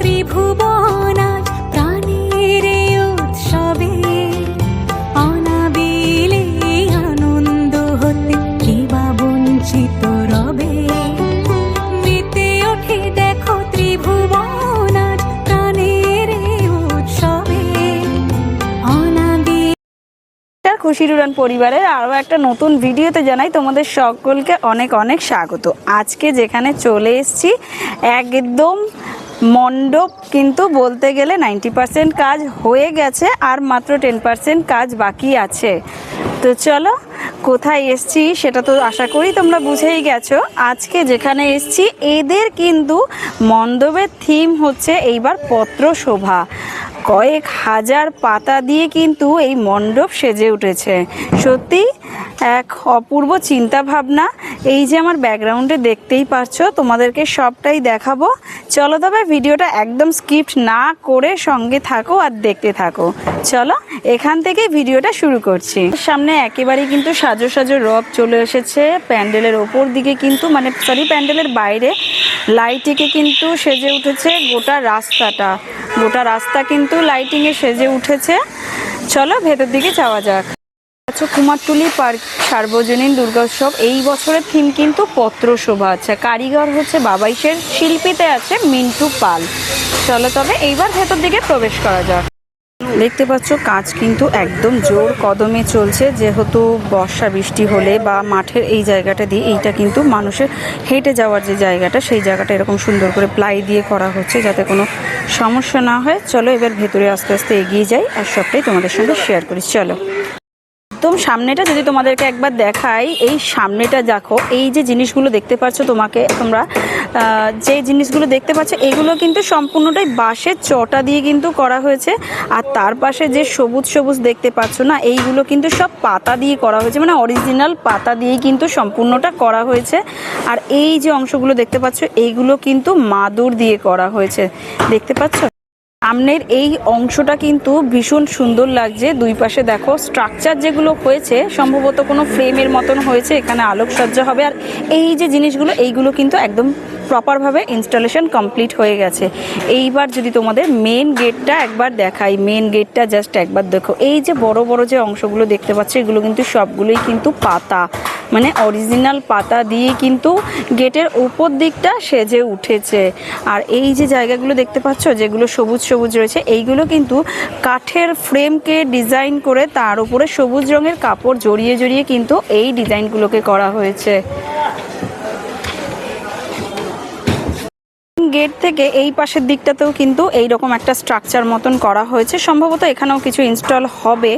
ত্রিভুবন আজ প্রাণের এই উৎসবে আনন্দ খুশির উড়ান পরিবারের আরও একটা নতুন ভিডিওতে জানাই তোমাদের সকলকে অনেক অনেক স্বাগত। আজকে যেখানে চলে এসেছি, একদম মণ্ডপ কিন্তু বলতে গেলে নাইনটি পার্সেন্ট কাজ হয়ে গেছে আর মাত্র টেন পার্সেন্ট কাজ বাকি আছে। তো চলো, কোথায় এসছি সেটা তো আশা করি তোমরা বুঝেই গেছো। আজকে যেখানে এসছি, এদের কিন্তু মণ্ডপের থিম হচ্ছে এইবার পত্র শোভা কয়েক হাজার পাতা দিয়ে কিন্তু এই মণ্ডপ সেজে উঠেছে। সত্যি এক অপূর্ব চিন্তা ভাবনা এই যে আমার ব্যাকগ্রাউন্ডে দেখতেই পাচ্ছো তোমাদেরকে সবটাই দেখাবো। চলো তবে ভিডিওটা একদম স্কিপ্ট না করে সঙ্গে থাকো আর দেখতে থাকো। চলো, এখান থেকেই ভিডিওটা শুরু করছি। সামনে একেবারেই কিন্তু সাজো সাজো রব চলে এসেছে। প্যান্ডেলের ওপর দিকে কিন্তু মানে সরি প্যান্ডেলের বাইরে লাইটিকে কিন্তু সেজে উঠেছে গোটা রাস্তাটা। গোটা রাস্তা কিন্তু লাইটিংয়ে সেজে উঠেছে। চলো ভেতর দিকে যাওয়া যাক। আচ্ছা কুমারটুলি পার্ক, সার্বজনীন দুর্গোৎসব এই বছরের থিম কিন্তু পত্র শোভা আছে। কারিগর হচ্ছে বাবাইশের শিল্পীতে আছে মিন্টু পাল। চলো তবে এইবার ভেতর দিকে প্রবেশ করা যাক। দেখতে পাচ্ছ কাজ কিন্তু একদম জোর কদমে চলছে, যেহেতু বর্ষা বৃষ্টি হলে বা মাঠের এই জায়গাটা দিয়ে এইটা কিন্তু মানুষের হেঁটে যাওয়ার যে জায়গাটা, সেই জায়গাটা এরকম সুন্দর করে প্লাই দিয়ে করা হচ্ছে যাতে কোনো সমস্যা না হয়। চলো এবার ভেতরে আস্তে আস্তে এগিয়ে যাই, আর সবটাই তোমাদের সঙ্গে শেয়ার করি। চলো। একদম সামনেটা যদি তোমাদেরকে একবার দেখাই, এই সামনেটা দেখো, এই যে জিনিসগুলো দেখতে পাচ্ছ তোমাকে, তোমরা যে জিনিসগুলো দেখতে পাচ্ছ, এগুলো কিন্তু সম্পূর্ণটাই বাঁশের চটা দিয়ে কিন্তু করা হয়েছে। আর তার পাশে যে সবুজ সবুজ দেখতে পাচ্ছ না, এইগুলো কিন্তু সব পাতা দিয়ে করা হয়েছে মানে অরিজিনাল পাতা দিয়েই কিন্তু সম্পূর্ণটা করা হয়েছে। আর এই যে অংশগুলো দেখতে পাচ্ছ, এইগুলো কিন্তু মাদুর দিয়ে করা হয়েছে। দেখতে পাচ্ছ? সামনের এই অংশটা কিন্তু ভীষণ সুন্দর লাগছে। দুই পাশে দেখো স্ট্রাকচার যেগুলো হয়েছে, সম্ভবত কোনো ফ্রেমের মতন হয়েছে, এখানে আলোকসজ্জা হবে। আর এই যে জিনিসগুলো, এইগুলো কিন্তু একদম প্রপারভাবে ইনস্টলেশন কমপ্লিট হয়ে গেছে। এইবার যদি তোমাদের মেন গেটটা একবার দেখাই মেন গেটটা জাস্ট একবার দেখো। এই যে বড় বড় যে অংশগুলো দেখতে পাচ্ছ, এগুলো কিন্তু সবগুলোই কিন্তু পাতা। মানে অরিজিনাল পাতা দিয়ে কিন্তু গেটের ওপর দিকটা সেজে উঠেছে। আর এই যে জায়গাগুলো দেখতে পাচ্ছ, যেগুলো সবুজ সবুজ রয়েছে, এইগুলো কিন্তু কাঠের ফ্রেমকে ডিজাইন করে তার উপরে সবুজ রঙের কাপড় জড়িয়ে জড়িয়ে কিন্তু এই ডিজাইনগুলোকে করা হয়েছে। গেট থেকে এই পাশের দিকটাতেও কিন্তু এই রকম একটা স্ট্রাকচার মতন করা হয়েছে। সম্ভবত এখানেও কিছু ইনস্টল হবে।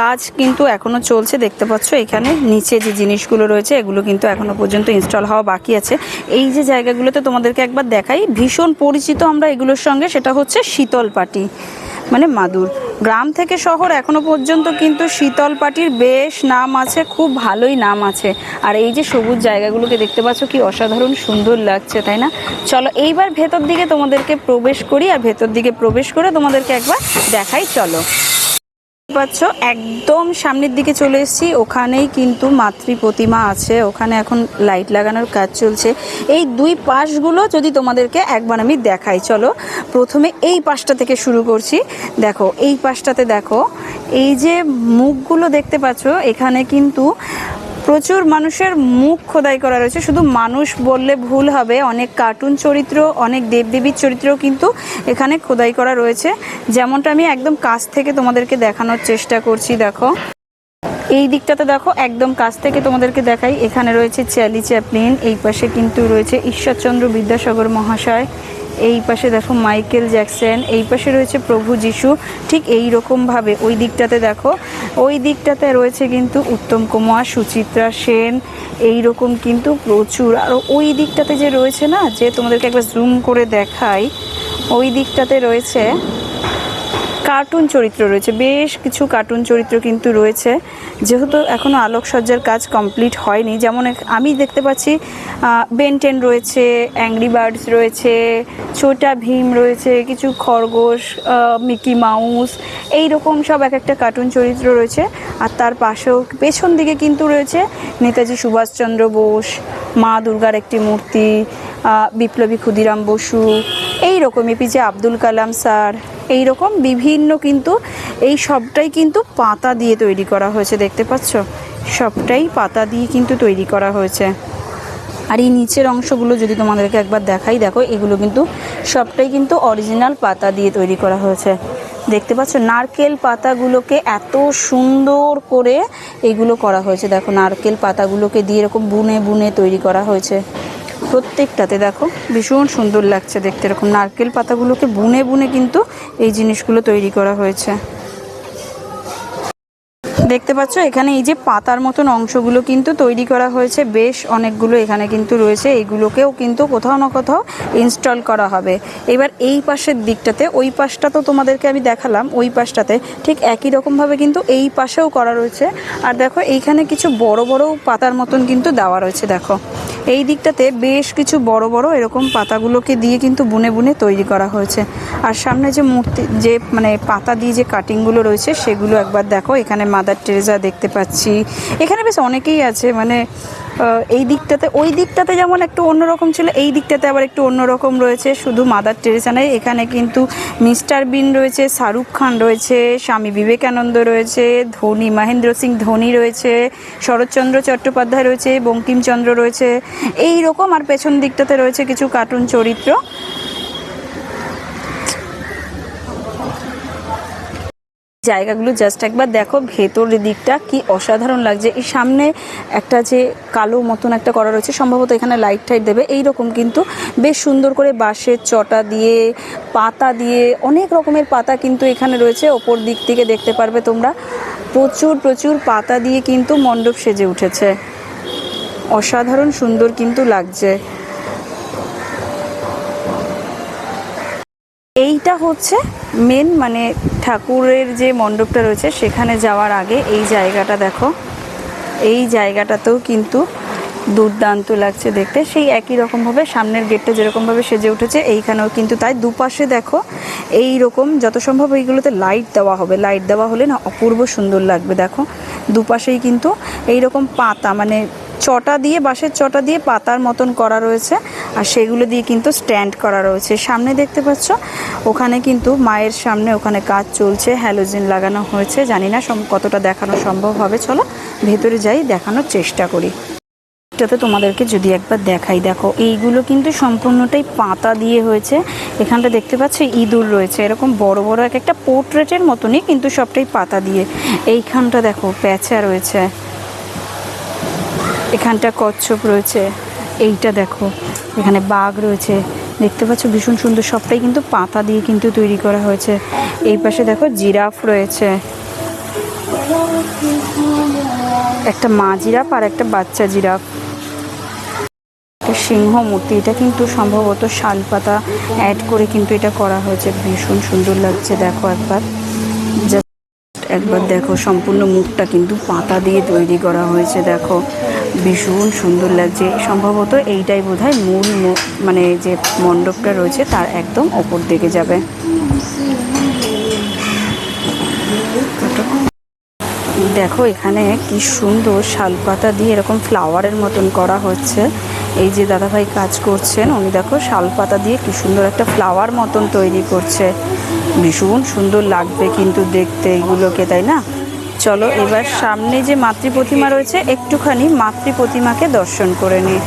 কাজ কিন্তু এখনও চলছে। দেখতে পাচ্ছ এখানে নিচে যে জিনিসগুলো রয়েছে, এগুলো কিন্তু এখনও পর্যন্ত ইনস্টল হওয়া বাকি আছে। এই যে জায়গাগুলোতে তোমাদেরকে একবার দেখাই, ভীষণ পরিচিত আমরা এগুলোর সঙ্গে, সেটা হচ্ছে শীতল পাটি। মানে মাদুর। গ্রাম থেকে শহর এখনও পর্যন্ত কিন্তু শীতল পাটির বেশ নাম আছে, খুব ভালোই নাম আছে। আর এই যে সবুজ জায়গাগুলোকে দেখতে পাচ্ছ, কি অসাধারণ সুন্দর লাগছে, তাই না? চলো এইবার ভেতর দিকে তোমাদেরকে প্রবেশ করি, আর ভেতর দিকে প্রবেশ করে তোমাদেরকে একবার দেখাই, চলো। পাচ্ছ? একদম সামনের দিকে চলে এসেছি। ওখানেই কিন্তু মাতৃ প্রতিমা আছে। ওখানে এখন লাইট লাগানোর কাজ চলছে। এই দুই পাশগুলো যদি তোমাদেরকে একবার আমি দেখাই, চলো। প্রথমে এই পাশটা থেকে শুরু করছি। দেখো, এই পাশটাতে দেখো, এই যে মুখগুলো দেখতে পাচ্ছ, এখানে কিন্তু প্রচুর মানুষের মুখ খোদাই করা রয়েছে। শুধু মানুষ বললে ভুল হবে, অনেক কার্টুন চরিত্র, অনেক দেবদেবীর চরিত্রও কিন্তু এখানে খোদাই করা রয়েছে। যেমনটা আমি একদম কাছ থেকে তোমাদেরকে দেখানোর চেষ্টা করছি, দেখো। এই দিকটাতে দেখো, একদম কাছ থেকে তোমাদেরকে দেখাই। এখানে রয়েছে চ্যালি চ্যাপলিন, এই পাশে কিন্তু রয়েছে ঈশ্বরচন্দ্র বিদ্যাসাগর মহাশয়। এই পাশে দেখো মাইকেল জ্যাকসন, এই পাশে রয়েছে প্রভু যিশু। ঠিক এই রকমভাবে ওই দিকটাতে দেখো, ওই দিকটাতে রয়েছে কিন্তু উত্তম কুমার, সুচিত্রা সেন, এই রকম কিন্তু প্রচুর। আর ওই দিকটাতে যে রয়েছে না, যে তোমাদেরকে একবার জুম করে দেখাই, ওই দিকটাতে রয়েছে কার্টুন চরিত্র রয়েছে। বেশ কিছু কার্টুন চরিত্র কিন্তু রয়েছে। যেহেতু এখনও আলোকসজ্জার কাজ কমপ্লিট হয়নি, যেমন আমি দেখতে পাচ্ছি বেনটেন রয়েছে অ্যাংরি বার্ডস রয়েছে, ছোটা ভীম রয়েছে, কিছু খরগোশ মিকি মাউস এই রকম সব এক একটা কার্টুন চরিত্র রয়েছে। আর তার পাশেও পেছন দিকে কিন্তু রয়েছে নেতাজি সুভাষচন্দ্র বোস মা দুর্গার একটি মূর্তি বিপ্লবী ক্ষুদিরাম বসু এই রকম এপিজে আব্দুল কালাম স্যার এই রকম বিভিন্ন কিন্তু এই সবটাই কিন্তু পাতা দিয়ে তৈরি করা হয়েছে, দেখতে পাচ্ছ? সবটাই পাতা দিয়ে কিন্তু তৈরি করা হয়েছে। আর এই নিচের অংশগুলো যদি তোমাদেরকে একবার দেখাই, দেখো, এগুলো কিন্তু সবটাই কিন্তু অরিজিনাল পাতা দিয়ে তৈরি করা হয়েছে। দেখতে পাচ্ছ, নারকেল পাতাগুলোকে এত সুন্দর করে এগুলো করা হয়েছে। দেখো, নারকেল পাতাগুলোকে দিয়ে এরকম বুনে বুনে তৈরি করা হয়েছে। প্রত্যেকটাতে দেখো, ভীষণ সুন্দর লাগছে দেখতে। এরকম নারকেল পাতাগুলোকে বুনে বুনে কিন্তু এই জিনিসগুলো তৈরি করা হয়েছে। দেখতে পাচ্ছ, এখানে এই যে পাতার মতন অংশগুলো কিন্তু তৈরি করা হয়েছে, বেশ অনেকগুলো এখানে কিন্তু রয়েছে এইগুলোকেও কিন্তু কোথাও না কোথাও ইনস্টল করা হবে। এবার এই পাশের দিকটাতে, ওই পাশটা তো তোমাদেরকে আমি দেখালাম, ওই পাশটাতে ঠিক একই রকমভাবে কিন্তু এই পাশেও করা রয়েছে। আর দেখো, এইখানে কিছু বড় বড় পাতার মতন কিন্তু দেওয়া রয়েছে, দেখো। এই দিকটাতে বেশ কিছু বড় বড় এরকম পাতাগুলোকে দিয়ে কিন্তু বুনে বুনে তৈরি করা হয়েছে। আর সামনে যে মূর্তি, যে মানে পাতা দিয়ে যে কাটিংগুলো রয়েছে, সেগুলো একবার দেখো। এখানে মাদার টেরেজা দেখতে পাচ্ছি। এখানে বেশ অনেকেই আছে মানে এই দিকটাতে, ওই দিকটাতে যেমন একটু অন্যরকম ছিল, এই দিকটাতে আবার একটু অন্যরকম রয়েছে। শুধু মাদার টেরেসা এখানে কিন্তু মিস্টার বিন রয়েছে, শাহরুখ খান রয়েছে, স্বামী বিবেকানন্দ রয়েছে, ধোনি মহেন্দ্র সিং ধোনি রয়েছে, শরৎচন্দ্র চট্টোপাধ্যায় রয়েছে, বঙ্কিমচন্দ্র রয়েছে। এই রকম আর পেছন দিকটাতে রয়েছে কিছু কার্টুন চরিত্র। জায়গাগুলো জাস্ট একবার দেখো ভেতরের দিকটা কি অসাধারণ লাগছে। এই সামনে একটা যে কালো মতন একটা করা রয়েছে, সম্ভবত এখানে লাইট টাইট দেবে। এই রকম কিন্তু বেশ সুন্দর করে বাঁশের চটা দিয়ে, পাতা দিয়ে, অনেক রকমের পাতা কিন্তু এখানে রয়েছে। ওপর দিক থেকে দেখতে পারবে তোমরা। প্রচুর প্রচুর পাতা দিয়ে কিন্তু মণ্ডপ সেজে উঠেছে। অসাধারণ সুন্দর কিন্তু লাগছে। এইটা হচ্ছে মেন মানে ঠাকুরের যে মণ্ডপটা রয়েছে, সেখানে যাওয়ার আগে এই জায়গাটা দেখো। এই জায়গাটাতেও কিন্তু দুর্দান্ত লাগছে দেখতে। সেই একই রকমভাবে সামনের গেটটা যেরকমভাবে সেজে উঠেছে, এইখানেও কিন্তু তাই। দুপাশে দেখো এই রকম যত সম্ভব এইগুলোতে লাইট দেওয়া হবে। লাইট দেওয়া হলে না অপূর্ব সুন্দর লাগবে, দেখো। দুপাশেই কিন্তু এই রকম পাতা মানে চটা দিয়ে, বাঁশের চটা দিয়ে পাতার মতন করা রয়েছে আর সেগুলো দিয়ে কিন্তু স্ট্যান্ড করা রয়েছে। সামনে দেখতে পাচ্ছ, ওখানে কিন্তু মায়ের সামনে ওখানে কাজ চলছে, হ্যালোজিন লাগানো হয়েছে। জানি না কতটা দেখানো সম্ভব হবে। চলো, ভেতরে যাই, দেখানোর চেষ্টা করি। এটাতে তোমাদেরকে যদি একবার দেখাই, দেখো, এইগুলো কিন্তু সম্পূর্ণটাই পাতা দিয়ে হয়েছে। এখানটা দেখতে পাচ্ছ, ইঁদুর রয়েছে। এরকম বড় বড় এক একটা পোর্ট্রেটের মতনই কিন্তু সবটাই পাতা দিয়ে। এইখানটা দেখো, প্যাঁচা রয়েছে। এখানটা কচ্ছপ রয়েছে, এইটা দেখো, এখানে বাঘ রয়েছে, দেখতে পাচ্ছ ভীষণ সুন্দর, সবটাই কিন্তু পাতা দিয়ে কিন্তু তৈরি করা হয়েছে, এই পাশে দেখো জিরাফ রয়েছে, একটা মা জিরাফ আর একটা বাচ্চা জিরাফ সিংহ মূর্তি, এটা কিন্তু সম্ভবত শাল পাতা অ্যাড করে কিন্তু এটা করা হয়েছে, ভীষণ সুন্দর লাগছে, দেখো একবার, Just একবার দেখো, সম্পূর্ণ মুখটা কিন্তু পাতা দিয়ে তৈরি করা হয়েছে, দেখো ভীষণ সুন্দর লাগছে। সম্ভবত এইটাই বোধহয় মূল মানে যে মণ্ডপটা রয়েছে তার একদম ওপর দিকে যাবে। দেখো এখানে কি সুন্দর শালপাতা দিয়ে এরকম ফ্লাওয়ারের মতন করা হচ্ছে। এই যে দাদাভাই কাজ করছেন, উনি দেখো শালপাতা দিয়ে কি সুন্দর একটা ফ্লাওয়ার মতন তৈরি করছে। ভীষণ সুন্দর লাগবে কিন্তু দেখতে এইগুলোকে তাই না? চলো, এবার সামনে যে মাতৃ প্রতিমা রয়েছে, একটুখানি মাতৃ প্রতিমাকে দর্শন করে নিই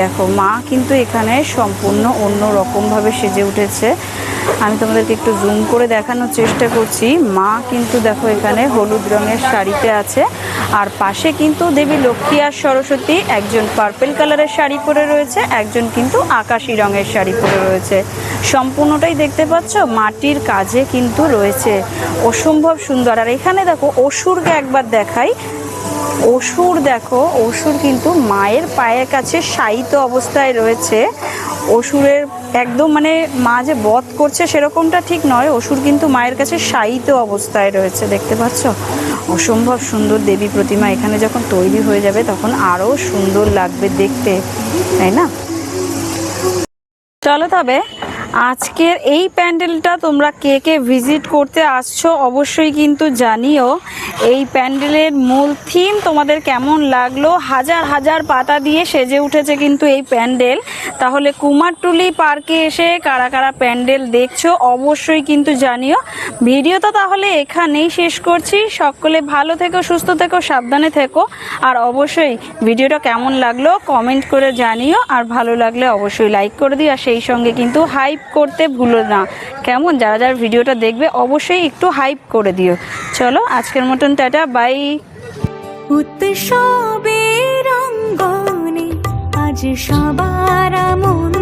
দেখো, মা কিন্তু এখানে সম্পূর্ণ অন্য রকমভাবে সেজে উঠেছে। আমি তোমাদেরকে একটু জুম করে দেখানোর চেষ্টা করছি। মা কিন্তু দেখো এখানে হলুদ রঙের শাড়িতে আছে। আর পাশে কিন্তু দেবী লক্ষ্মী আর সরস্বতী, একজন পার্পেল কালারের শাড়ি পরে রয়েছে, একজন কিন্তু আকাশি রঙের শাড়ি পরে রয়েছে। সম্পূর্ণটাই দেখতে পাচ্ছ, মাটির কাজে কিন্তু রয়েছে। অসম্ভব সুন্দর। আর এখানে দেখো, অসুরকে একবার দেখাই। অসুর দেখো, অসুর কিন্তু মায়ের পায়ের কাছে শায়িত অবস্থায় রয়েছে। অসুরের একদম মানে মা যে বধ করছে সেরকমটা ঠিক নয়, অসুর কিন্তু মায়ের কাছে শায়িত অবস্থায় রয়েছে, দেখতে পাচ্ছ? অসম্ভব সুন্দর দেবী প্রতিমা এখানে যখন তৈরি হয়ে যাবে তখন আরও সুন্দর লাগবে দেখতে, তাই না? চলো তবে আজকের এই প্যান্ডেলটা তোমরা কে কে ভিজিট করতে আসছো অবশ্যই কিন্তু জানিও। এই প্যান্ডেলের মূল থিম তোমাদের কেমন লাগল? হাজার হাজার পাতা দিয়ে সেজে উঠেছে কিন্তু এই প্যান্ডেল। তাহলে কুমারটুলি পার্কে এসে কারা কারা প্যান্ডেল দেখছ অবশ্যই কিন্তু জানিও। ভিডিওটা তাহলে এখানেই শেষ করছি। সকলে ভালো থেকো, সুস্থ থেকো, সাবধানে থেকো। আর অবশ্যই ভিডিওটা কেমন লাগল কমেন্ট করে জানিও। আর ভালো লাগলে অবশ্যই লাইক করে দিও। আর সেই সঙ্গে কিন্তু হাইপ করতে ভুলো না। কেমন? যারা যারা ভিডিওটা দেখবে, অবশ্যই একটু হাইপ করে দিও। চলো, আজকের মতন টাটা বাই উৎসবে রঙ্গনে আজ সবার আমন্ত্রণ।